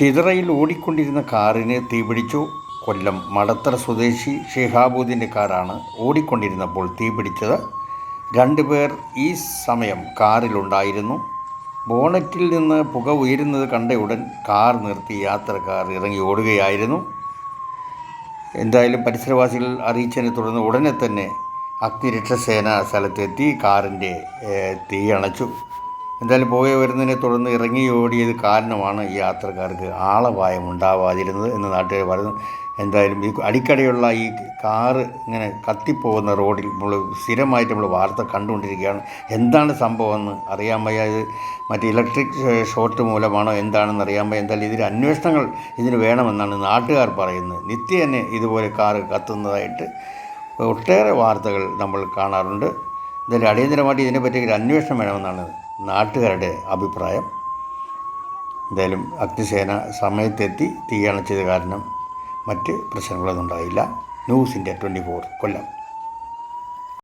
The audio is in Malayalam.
ചിതറയിൽ ഓടിക്കൊണ്ടിരുന്ന കാറിന് തീപിടിച്ചു. കൊല്ലം മടത്തറ സ്വദേശി ഷിഹാബുദ്ദീന്റെ കാറാണ് ഓടിക്കൊണ്ടിരുന്നപ്പോൾ തീപിടിച്ചത്. രണ്ടുപേർ ഈ സമയം കാറിലുണ്ടായിരുന്നു. ബോണറ്റിൽ നിന്ന് പുക ഉയരുന്നത് കണ്ട ഉടൻ കാർ നിർത്തി യാത്രക്കാർ ഇറങ്ങി ഓടുകയായിരുന്നു. എന്തായാലും പരിസരവാസികൾ അറിയിച്ചതിനെ തുടർന്ന് ഉടനെ തന്നെ അഗ്നിരക്ഷാസേന സ്ഥലത്തെത്തി കാറിന്റെ തീ അണച്ചു. എന്തായാലും പോയി വരുന്നതിനെ തുടർന്ന് ഇറങ്ങി ഓടിയത് കാരണമാണ് ഈ യാത്രക്കാർക്ക് ആളപായം ഉണ്ടാവാതിരുന്നത് എന്ന് നാട്ടുകാർ പറയുന്നു. എന്തായാലും ഈ അടിക്കടിയുള്ള ഈ കാറ് ഇങ്ങനെ കത്തിപ്പോകുന്ന റോഡിൽ നമ്മൾ സ്ഥിരമായിട്ട് നമ്മൾ വാർത്ത കണ്ടുകൊണ്ടിരിക്കുകയാണ്. എന്താണ് സംഭവമെന്ന് അറിയാൻ വയ്യ. ഇത് മറ്റേ ഇലക്ട്രിക് ഷോർട്ട് മൂലമാണോ എന്താണെന്ന് അറിയാൻ വയ്യ. എന്തായാലും ഇതിന് അന്വേഷണങ്ങൾ ഇതിന് വേണമെന്നാണ് നാട്ടുകാർ പറയുന്നത്. നിത്യേന ഇതുപോലെ കാറ് കത്തുന്നതായിട്ട് ഒട്ടേറെ വാർത്തകൾ നമ്മൾ കാണാറുണ്ട്. എന്തായാലും അടിയന്തരമായിട്ട് ഇതിനെപ്പറ്റി ഒരു അന്വേഷണം വേണമെന്നാണ് നാട്ടുകാരുടെ അഭിപ്രായം. എന്തായാലും അഗ്നിസേന സമയത്തെത്തി തീയണച്ചത് കാരണം മറ്റ് പ്രശ്നങ്ങളൊന്നും ഉണ്ടായില്ല. ന്യൂസിന്റെ ട്വന്റി ഫോർ കൊല്ലം.